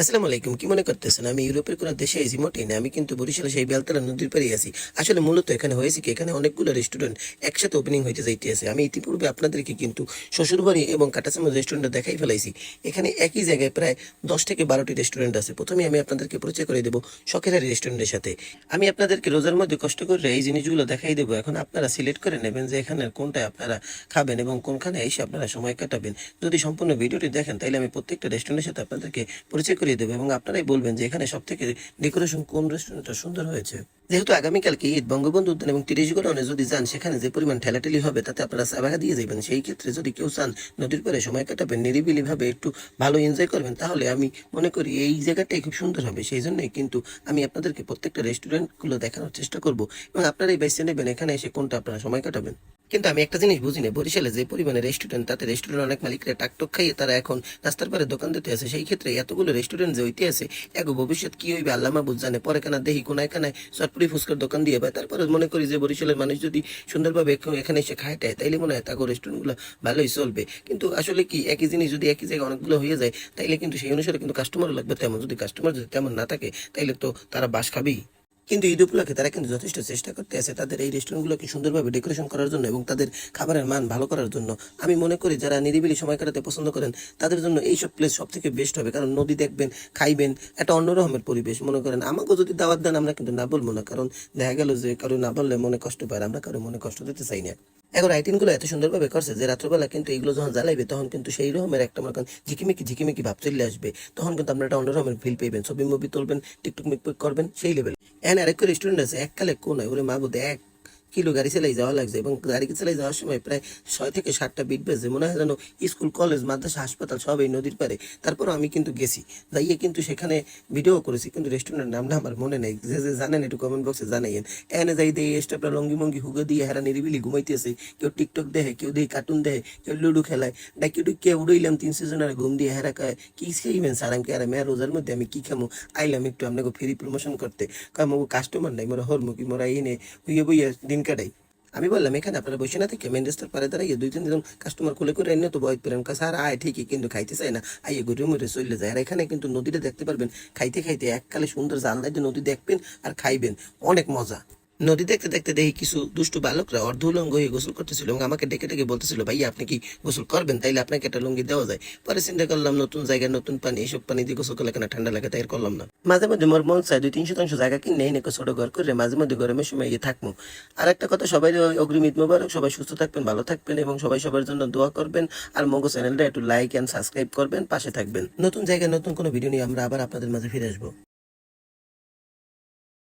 আসসালামু আলাইকুম, কি মনে করতেছেন? আমি ইউরোপের কোনো দেশে এসি মোটেই না, আমি কিন্তু বরিশালে সেই বেলতলা নদীর পাড়ে আছি। আসলে মূলত এখানে হয়েছে কি, এখানে অনেকগুলো রেস্টুরেন্ট একসাথে ওপেনিং হইতে যাইতে আছে আমি ইতিপূর্বে আপনাদেরকে কিন্তু শ্বশুরবাড়ি এবং কাটাসামা রেস্টুরেন্ট দেখাই ফেলাইছি। এখানে একই জায়গায় প্রায় দশ থেকে বারোটি রেস্টুরেন্ট আছে। প্রথমে আমি আপনাদেরকে পরিচয় করে দেবো শখেরারি রেস্টুরেন্টের সাথে। আমি আপনাদেরকে রোজার মধ্যে কষ্ট করে এই জিনিসগুলো দেখাই দেবো। এখন আপনারা সিলেক্ট করে নেবেন যে এখানে কোনটায় আপনারা খাবেন এবং কোনখানে এসে আপনারা সময় কাটাবেন। যদি সম্পূর্ণ ভিডিওটি দেখেন তাহলে আমি প্রত্যেকটা রেস্টুরেন্টের সাথে আপনাদেরকে পরিচয় করিয়ে দেবে এবং আপনারাই বলবেন যে এখানে সব থেকে ডেকোরেশন কোন রেস্টুরেন্টটা সুন্দর হয়েছে। যেহেতু আগামীকালকে ঈদ, বঙ্গবন্ধু উদ্যান এবং তিরিশ গোডাউনে যদি যান, সেখানে যে পরিমাণ ঠেলাঠেলি হবে তাতে আপনারা সাবাগা দিয়ে যাবেন সেই ক্ষেত্রে যদি কেউ চান, নদীর পরে সময় কাটাবেন নিরিবিলি ভাবে একটু ভালো এনজয় করবেন, তাহলে আমি মনে করি এই জায়গাটাই খুব সুন্দর হবে। সেই জন্যই কিন্তু আমি আপনাদেরকে প্রত্যেকটা রেস্টুরেন্টগুলো দেখানোর চেষ্টা করব এবং আপনারাই বেছে নেবেন, এখানে এসে কোনটা আপনারা সময় কাটাবেন। কিন্তু আমি একটা জিনিস বুঝি না বরিশালে যে পরিমাণে রেস্টুরেন্ট তাতে রেস্টুরেন্ট অনেক মালিকরা টাকটক খাইয়ে তারা এখন রাস্তার পারে দোকান দিতে আছে সেই ক্ষেত্রে এতগুলো রেস্টুরেন্ট যে হইতে আছে এক ভবিষ্যৎ কি হইবে, আল্লাহ মাহবুদ জানে, পরে কেনা দেখি কোনায় কানায় চটপুরি ফুচকার দোকান দিয়ে পায়। তারপরে মনে করি যে বরিশালের মানুষ যদি সুন্দরভাবে এখ- এখানে এসে খায় দেয়, তাইলে মনে হয় তাকে রেস্টুরেন্টগুলো ভালোই চলবে। কিন্তু আসলে কি, একই জিনিস যদি একই জায়গায় অনেকগুলো হয়ে যায়, তাইলে কিন্তু সেই অনুসারে কিন্তু কাস্টমারও লাগবে। তেমন যদি কাস্টমার যদি তেমন না থাকে, তাইলে তো তারা বাস খাবেই। কিন্তু ঈদ উপলক্ষে তারা কিন্তু যথেষ্ট চেষ্টা করতে আছে। তাদের এই রেস্টুরেন্টগুলোকে সুন্দরভাবে ডেকোরেশন করার জন্য এবং তাদের খাবারের মান ভালো করার জন্য। আমি মনে করি যারা নিরিবিলি সময় কাটাতে পছন্দ করেন, তাদের জন্য এইসব প্লেস সব থেকে বেস্ট হবে। কারণ নদী দেখবেন, খাইবেন, একটা অন্যরকমের পরিবেশ। মনে করেন, আমাকেও যদি দাওয়াত দেন, আমরা কিন্তু না বলব না। কারণ দেখা গেল যে কারও না বললে মনে কষ্ট পায় আমরা কারও মনে কষ্ট দিতে চাই না। এখন আইটেমগুলো এত সুন্দরভাবে করছে যে রাত্রবেলা কিন্তু এগুলো যখন জ্বালাইবে, তখন কিন্তু সেই রকমের একটা মনে করেন ঝিকিমিকি ঝিকিমিকি ভাব চলে আসবে। তখন কিন্তু আপনারা একটা অন্যরকমের ফিল পেবেন ছবি মুভি তুলবেন টিকটক মিকপিক করবেন, সেই লেভেল এখানে আরেকটা রেস্টুরেন্ট আছে এককালে কোন ওরে মাবুদ এক কিলো গাড়ি চালাই যাওয়া লাগছে এবং গাড়ি চালাই যাওয়ার সময় প্রায় ছয় থেকে সাতটা বিট বেজে মনে হয় যেন স্কুল, কলেজ, মাদ্রাসা, হাসপাতাল সব এই নদীর পারে তারপরও আমি কিন্তু গেছি। যাইয়ে কিন্তু সেখানে ভিডিও করেছি, কিন্তু রেস্টুরেন্টের নামটা আমার মনে নেই। যে যে জানেন একটু কমেন্ট বক্সে জানাইয়েন। এনে যাই দিয়ে স্টাফরা লঙ্গি মঙ্গি হুগে দিয়ে হেরা নিরিবিলি ঘুমাইতেছে। কেউ টিকটক দেখে, কেউ দিয়ে কার্টুন দেখে, কেউ লুডু খেলায়। ডাকি ডুকে উড়াইলাম তিন সিজনের ঘুম দিয়ে? হেরা কয়, কি খাইবেন স্যার আমি আর মেয়া রোজার মধ্যে আমি কি খামো? আইলাম একটু আপনাকে ফ্রি প্রমোশন করতে। কয়, মগু কাস্টমার নাই, মোরা হর মুখি মোরা এনে হুইয়ে বইয়ে দিন কাটাই। আমি বললাম, এখানে আপনারা বসে না থেকে মেন রাস্তার পারে দাঁড়াইয়ে দুই তিন দিন কাস্টমার খুলে করে এনে তো বয়ত পেলাম কাছে আর আয়, ঠিকই, কিন্তু খাইতে চাই না। আইয়ে ঘুরে মুড়ে চললে যায়। আর এখানে কিন্তু নদীটা দেখতে পারবেন, খাইতে খাইতে এককালে সুন্দর জানলায় দিয়ে নদী দেখবেন আর খাইবেন। অনেক মজা। নদী দেখতে দেখতে দেখি কিছু দুষ্টু বালকরা অর্ধউলঙ্গ হয়ে গোসল করতেছিল এবং আমাকে ডেকে ডেকে বলতেছিল ভাই আপনি কি গোসল করবেন? তাইলে আপনাকে একটা লুঙ্গি দেওয়া যায়। পরে চিন্তা করলাম, নতুন জায়গায় নতুন পানি এইসব পানি দিয়ে গোসল করলে কেন ঠান্ডা লাগে? তাই করলাম না। মাঝে মধ্যে মোর মন চায় দুই তিন শতাংশ জায়গা কিনে নাকি ছোট ঘর করে মাঝে মধ্যে গরমের সময় গিয়ে থাকব আর একটা কথা, সবাই অগ্রিম মোবারক, সবাই সুস্থ থাকবেন, ভালো থাকবেন এবং সবাই সবার জন্য দোয়া করবেন। আর মগো চ্যানেলটা একটু লাইক অ্যান্ড সাবস্ক্রাইব করবেন, পাশে থাকবেন। নতুন জায়গায় নতুন কোনো ভিডিও নিয়ে আমরা আবার আপনাদের মাঝে ফিরে আসব।